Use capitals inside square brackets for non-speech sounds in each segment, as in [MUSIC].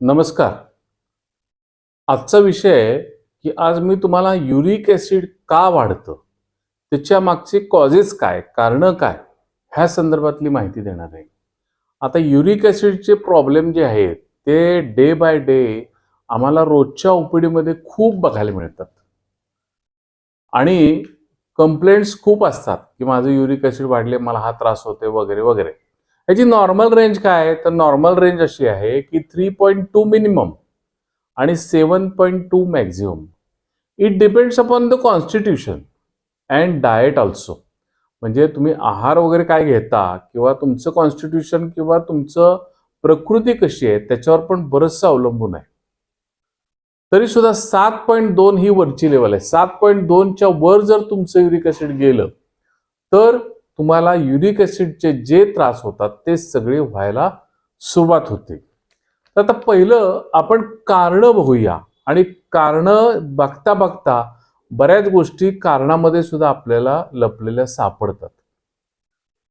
नमस्कार. आजचा विषय आहे की आज मी तुम्हाला युरिक ॲसिड का वाढतं? त्याच्या मागचे कॉजेस काय? कारणं काय? ह्या संदर्भातली माहिती देणार आहे. आता युरिक ॲसिडचे प्रॉब्लेम जे आहेत ते डे बाय डे आम्हाला रोजच्या ओपीडीमध्ये खूप बघायला मिळतात. आणि कंप्लेंट्स खूप असतात की माझं युरिक ॲसिड वाढले मला हा त्रास होते वगैरे वगैरे. याची नॉर्मल रेंज काय आहे? तर नॉर्मल रेंज अशी आहे की थ्री पॉईंट टू मिनिमम आणि seven point two maximum it depends upon the constitution and diet also म्हणजे तुम्ही आहार वगैरे काय घेता किंवा तुमचं कॉन्स्टिट्यूशन किंवा तुमचं प्रकृती कशी आहे त्याच्यावर पण बरंचसं अवलंबून आहे. तरी सुद्धा सात पॉईंट दोन ही वरची लेवल आहे. सात पॉईंट दोनच्या वर जर तुमचं युरिक ॲसिड गेलं तर तुम्हाला युरिक ॲसिडचे जे त्रास होतात ते सगळे व्हायला सुरुवात होते. तर आता पहिलं आपण कारणं बघूया. आणि कारणं बघता बघता बऱ्याच गोष्टी कारणामध्ये सुद्धा आपल्याला लपलेल्या सापडतात.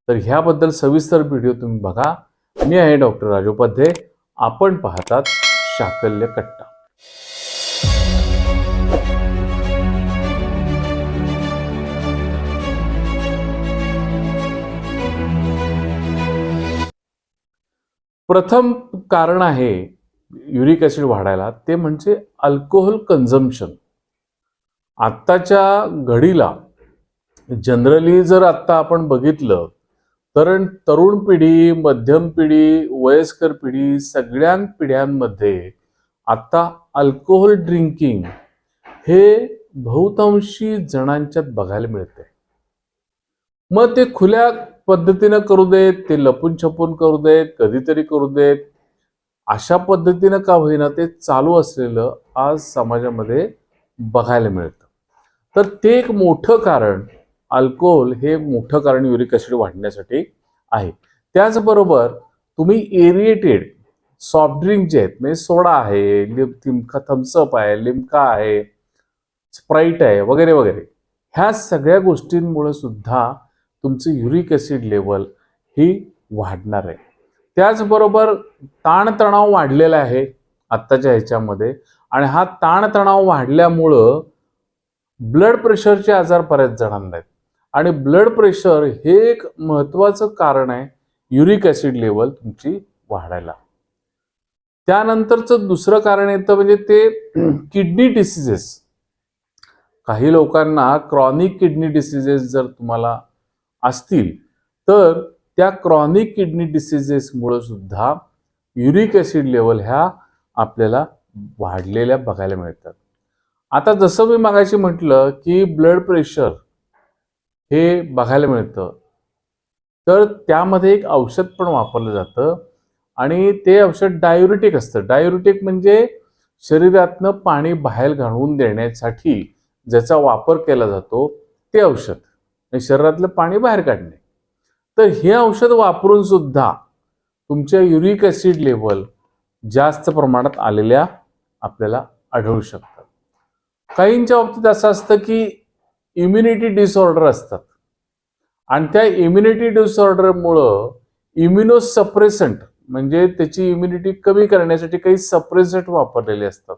तर ह्याबद्दल सविस्तर व्हिडिओ तुम्ही बघा. मी आहे डॉक्टर राजोपाध्ये आपण पाहतात शाकल्य कट्टा. प्रथम कारण आहे युरिक ॲसिड वाढायला ते म्हणजे अल्कोहोल कन्झम्पशन आत्ताच्या घडीला जनरली जर आत्ता आपण बघितलं तर तरुण पिढी मध्यम पिढी वयस्कर पिढी सगळ्या पिढ्यांमध्ये आत्ता अल्कोहोल ड्रिंकिंग हे बहुतांशी जणांच्यात बघायला मिळते मग ते खुल्या पद्धतीनं करू देत ते लपून छपून करू देत कधीतरी करू देत अशा पद्धतीनं का होईना ते चालू असलेलं आज समाजामध्ये बघायला मिळतं. तर ते एक मोठं कारण अल्कोहोल हे मोठं कारण युरिक ॲसिड वाढण्यासाठी आहे. त्याचबरोबर तुम्ही एरिएटेड सॉफ्ट ड्रिंक जे आहेत म्हणजे सोडा आहे लिमका थम्सअप आहे लिमका आहे स्प्राईट आहे वगैरे वगैरे ह्या सगळ्या गोष्टींमुळे सुद्धा तुमचं युरिक ॲसिड लेवल ही वाढणार आहे. त्याचबरोबर ताणतणाव वाढलेला आहे आत्ताच्या ह्याच्यामध्ये. आणि हा ताणतणाव वाढल्यामुळं ब्लड प्रेशरचे आजार बऱ्याच जणांना आहेत. आणि ब्लड प्रेशर हे एक महत्त्वाचं कारण आहे युरिक ॲसिड लेवल तुमची वाढायला. त्यानंतरचं दुसरं कारण येतं म्हणजे ते [CLEARS THROAT] किडनी डिसिजेस काही लोकांना क्रॉनिक किडनी डिसिजेस जर तुम्हाला असतील तर त्या क्रॉनिक किडनी डिसिजेसमुळं सुद्धा युरिक ॲसिड लेवल ह्या आपल्याला वाढलेल्या बघायला मिळतात. आता जसं मी मागायची म्हटलं की ब्लड प्रेशर हे बघायला मिळतं तर त्यामध्ये एक औषध पण वापरलं जातं आणि ते औषध डायुरेटिक असतं. डायुरेटिक म्हणजे शरीरातनं पाणी बाहेर घालवून देण्यासाठी ज्याचा वापर केला जातो ते औषध. शरीरातलं पाणी बाहेर काढणे. तर हे औषध वापरून सुद्धा तुमच्या युरिक ॲसिड लेवल जास्त प्रमाणात आलेल्या आपल्याला आढळू शकतात. काहींच्या बाबतीत असं असतं की इम्युनिटी डिसऑर्डर असतात. आणि त्या इम्युनिटी डिसऑर्डरमुळं इम्युनोसप्रेसंट म्हणजे त्याची इम्युनिटी कमी करण्यासाठी काही सप्रेसंट वापरलेले असतात.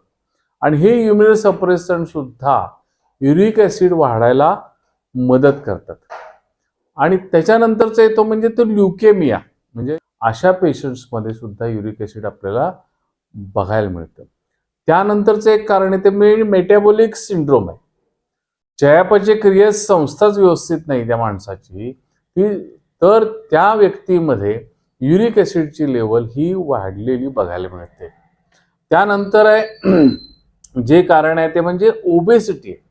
आणि हे इम्युनोसप्रेसंट सुद्धा युरिक ॲसिड वाढायला मदत करतात. आणि त्याच्यानंतरचा येतो म्हणजे तो ल्युकेमिया. म्हणजे अशा पेशंट्समध्ये सुद्धा युरिक ॲसिड आपल्याला बघायला मिळतं. त्यानंतरचं एक कारण आहे ते म्हणजे मेटॅबॉलिक सिंड्रोम आहे. चयापचय क्रिया संस्थाच व्यवस्थित नाही त्या माणसाची. ती तर त्या व्यक्तीमध्ये युरिक ॲसिडची लेवल ही वाढलेली बघायला मिळते. त्यानंतर आहे [CLEARS THROAT] जे कारण आहे ते म्हणजे ओबेसिटी आहे.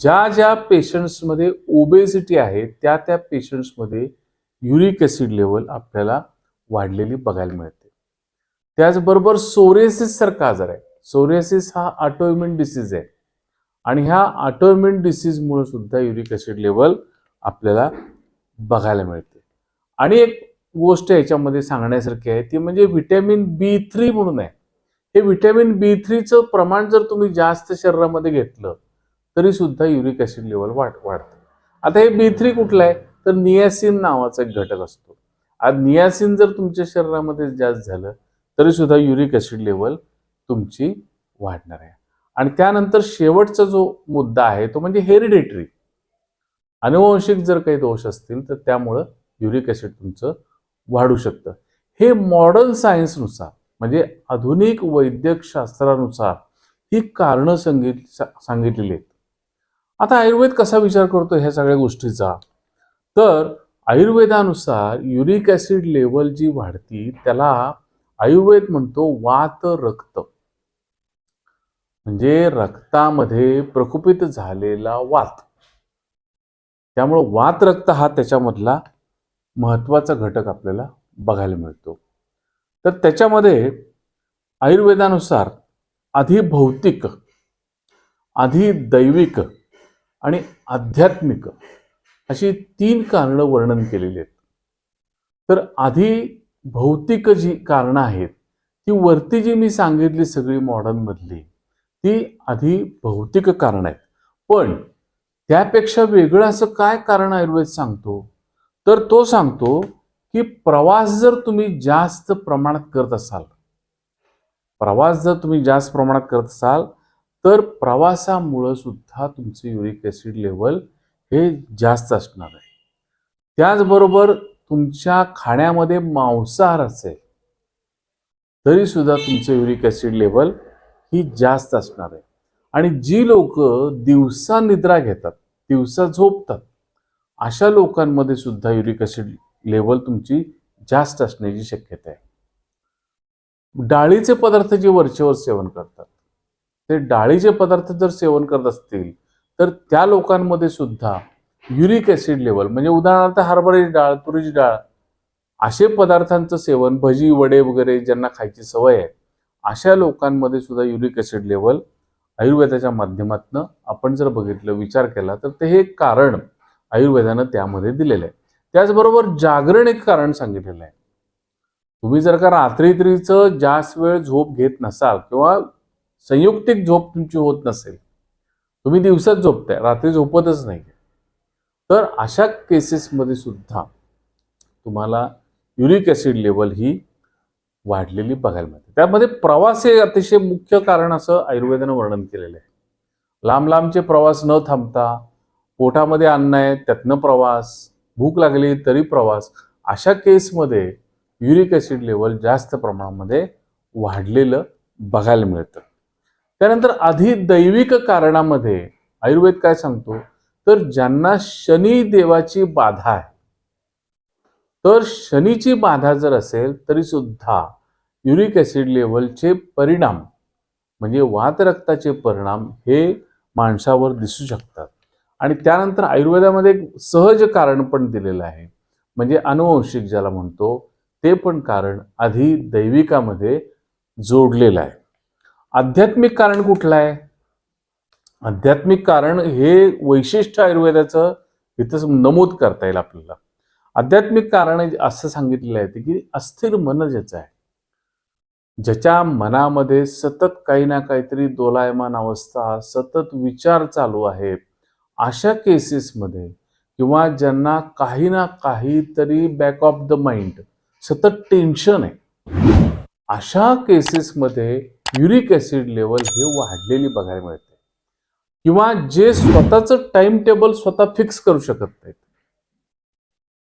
ज्या ज्या पेशंट्समध्ये ओबेसिटी आहे त्या त्या पेशंट्समध्ये युरिक ॲसिड लेवल आपल्याला वाढलेली बघायला मिळते. त्याचबरोबर सोरेसिस सारखा आजार आहे. सोरेसिस हा ऑटोइम्युन डिसीज आहे. आणि ह्या ऑटोइम्युन डिसीजमुळे सुद्धा युरिक ॲसिड लेवल आपल्याला बघायला मिळते. आणि एक गोष्ट याच्यामध्ये सांगण्यासारखी आहे ती म्हणजे व्हिटॅमिन बी थ्री म्हणून आहे. हे व्हिटॅमिन बी थ्रीचं प्रमाण जर तुम्ही जास्त शरीरामध्ये घेतलं तरी सुद्धा युरिक ॲसिड लेवल वाढ वाढतं. आता हे बी थ्री कुठलं आहे? तर नियासिन नावाचा एक घटक असतो. आज नियासिन जर तुमच्या शरीरामध्ये जास्त झालं तरी सुद्धा युरिक ॲसिड लेवल तुमची वाढणार आहे. आणि त्यानंतर शेवटचा जो मुद्दा आहे तो म्हणजे हेरिडेटरी. अनुवंशिक जर काही दोष असतील तर त्यामुळं युरिक ॲसिड तुमचं वाढू शकतं. हे मॉडर्न सायन्सनुसार म्हणजे आधुनिक वैद्यकशास्त्रानुसार ही कारणं सांगित सांगितलेली आहेत. आता आयुर्वेद कसा विचार करतो ह्या सगळ्या गोष्टीचा? तर आयुर्वेदानुसार युरिक ॲसिड लेवल जी वाढती त्याला आयुर्वेद म्हणतो वात रक्त. म्हणजे रक्तामध्ये प्रकुपित झालेला वात. त्यामुळं वात रक्त हा त्याच्यामधला महत्त्वाचा घटक आपल्याला बघायला मिळतो. तर त्याच्यामध्ये आयुर्वेदानुसार आधी भौतिक आधी दैविक आणि आध्यात्मिक अशी तीन कारणं वर्णन केलेली आहेत. तर आधी भौतिक जी कारणं आहेत ती वरती जी मी सांगितली सगळी मॉडर्नमधली ती आधी भौतिक कारण आहेत. पण त्यापेक्षा वेगळं असं काय कारण आयुर्वेद सांगतो? तर तो सांगतो की प्रवास जर तुम्ही जास्त प्रमाणात करत असाल प्रवास जर तुम्ही जास्त प्रमाणात करत असाल तर प्रवासामुळं सुद्धा तुमचं युरिक ॲसिड लेवल हे जास्त असणार आहे. त्याचबरोबर तुमच्या खाण्यामध्ये मांसाहार असेल तरी सुद्धा तुमचं युरिक ॲसिड लेवल ही जास्त असणार आहे. आणि जी लोक दिवसा निद्रा घेतात दिवसा झोपतात अशा लोकांमध्ये सुद्धा युरिक ॲसिड लेवल तुमची जास्त असण्याची शक्यता आहे. डाळीचे पदार्थ जे वरचेवर सेवन करतात ते डाळीचे पदार्थ जर सेवन करत असतील तर त्या लोकांमध्ये सुद्धा युरिक ॲसिड लेवल म्हणजे उदाहरणार्थ हरभऱ्याची डाळ तुरीची डाळ असे पदार्थांचं सेवन भजी वडे वगैरे ज्यांना खायची सवय आहे अशा लोकांमध्ये सुद्धा युरिक ॲसिड लेवल आयुर्वेदाच्या माध्यमातून आपण जर बघितलं विचार केला तर ते हे कारण आयुर्वेदानं त्यामध्ये दिलेलं आहे. त्याचबरोबर जागरण एक कारण सांगितलेलं आहे. तुम्ही जर का रात्रीत्रीचं जास्त वेळ झोप घेत नसाल किंवा संयुक्तिक झोप तुमची होत नसेल. तुम्ही दिवसात झोपताय रात्री झोपतच नाही. तर अशा केसेसमध्ये सुद्धा तुम्हाला युरिक ॲसिड लेवल ही वाढलेली बघायला मिळते. त्यामध्ये प्रवास हे अतिशय मुख्य कारण असं आयुर्वेदानं वर्णन केलेलं आहे. लांब लांबचे प्रवास न थांबता पोटामध्ये अन्न आहे त्यातनं प्रवास भूक लागली तरी प्रवास अशा केसमध्ये युरिक ॲसिड लेवल जास्त प्रमाणामध्ये वाढलेलं बघायला मिळतं. त्यानंतर आधी दैविक कारणामध्ये आयुर्वेद काय सांगतो? तर ज्यांना शनी देवाची बाधा आहे तर शनीची बाधा जर असेल तरी सुद्धा युरिक ॲसिड लेवलचे परिणाम म्हणजे वात रक्ताचे परिणाम हे माणसावर दिसू शकतात. आणि त्यानंतर आयुर्वेदामध्ये एक सहज कारण पण दिलेलं आहे म्हणजे अनुवंशिक ज्याला म्हणतो ते पण कारण आधी दैविकामध्ये जोडलेलं आहे. आध्यात्मिक कारण कुठलं आहे? आध्यात्मिक कारण हे वैशिष्ट्य आयुर्वेदाचं इथं नमूद करता येईल आपल्याला. आध्यात्मिक कारण असं सांगितलेलं आहे की अस्थिर मन ज्याचं आहे ज्याच्या मनामध्ये सतत काही ना काहीतरी दोलायमान अवस्था सतत विचार चालू आहेत अशा केसेसमध्ये किंवा ज्यांना काही ना काहीतरी बॅक ऑफ द माइंड सतत टेन्शन आहे अशा केसेसमध्ये युरिक ॲसिड लेवल हे वाढलेली बघायला मिळते. किंवा जे स्वतःचं टाइम टेबल स्वतः फिक्स करू शकत नाहीत.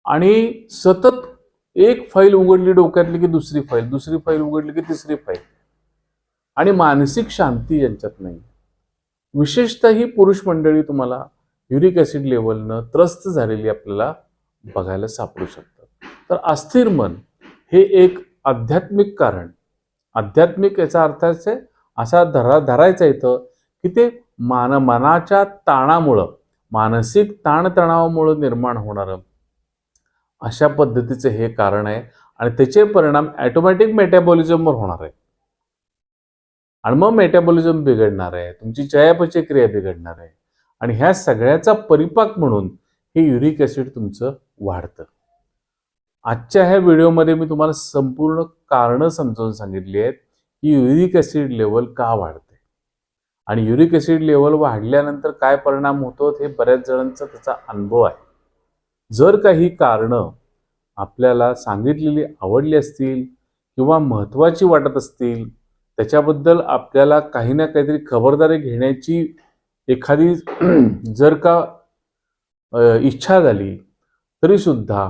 आणि सतत एक फाईल उघडली डोक्यातली की दुसरी फाईल दुसरी फाईल उघडली की तिसरी फाईल आणि मानसिक शांती यांच्यात नाही. विशेषतः ही पुरुष मंडळी तुम्हाला युरिक ॲसिड लेवलनं त्रस्त झालेली आपल्याला बघायला सापडू शकतात. तर अस्थिर मन हे एक आध्यात्मिक कारण. आध्यात्मिक याचा अर्थ असे असा धरा धरायचा इथं की ते मान मनाच्या ताणामुळं मानसिक ताणतणावामुळं निर्माण होणारं. अशा पद्धतीचं हे कारण आहे आणि त्याचे परिणाम ॲटोमॅटिक मेटॅबॉलिझमवर होणार आहे. आणि मग मेटॅबॉलिझम बिघडणार आहे तुमची चयापचय क्रिया बिघडणार आहे. आणि ह्या सगळ्याचा परिपाक म्हणून हे युरिक ॲसिड तुमचं वाढतं. आजच्या ह्या व्हिडिओमध्ये मी तुम्हाला संपूर्ण कारणं समजावून सांगितली आहेत की युरिक ॲसिड लेवल का वाढते? आणि युरिक ॲसिड लेवल वाढल्यानंतर काय परिणाम होतो हे बऱ्याच जणांचा त्याचा अनुभव आहे. जर काही कारणं आपल्याला सांगितलेली आवडली असतील किंवा महत्त्वाची वाटत असतील त्याच्याबद्दल आपल्याला काही ना काहीतरी खबरदारी घेण्याची एखादी जर का इच्छा झाली तरीसुद्धा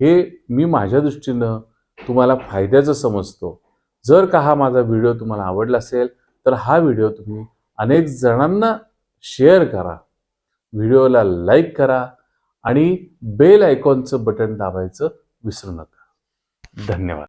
हे मी माझ्या दृष्टीनं तुम्हाला फायद्याचं समजतो. जर का हा माझा व्हिडिओ तुम्हाला आवडला असेल तर हा व्हिडिओ तुम्ही अनेक जणांना शेअर करा. व्हिडिओला लाईक करा आणि बेल आयकॉनचं बटन दाबायचं विसरू नका. धन्यवाद.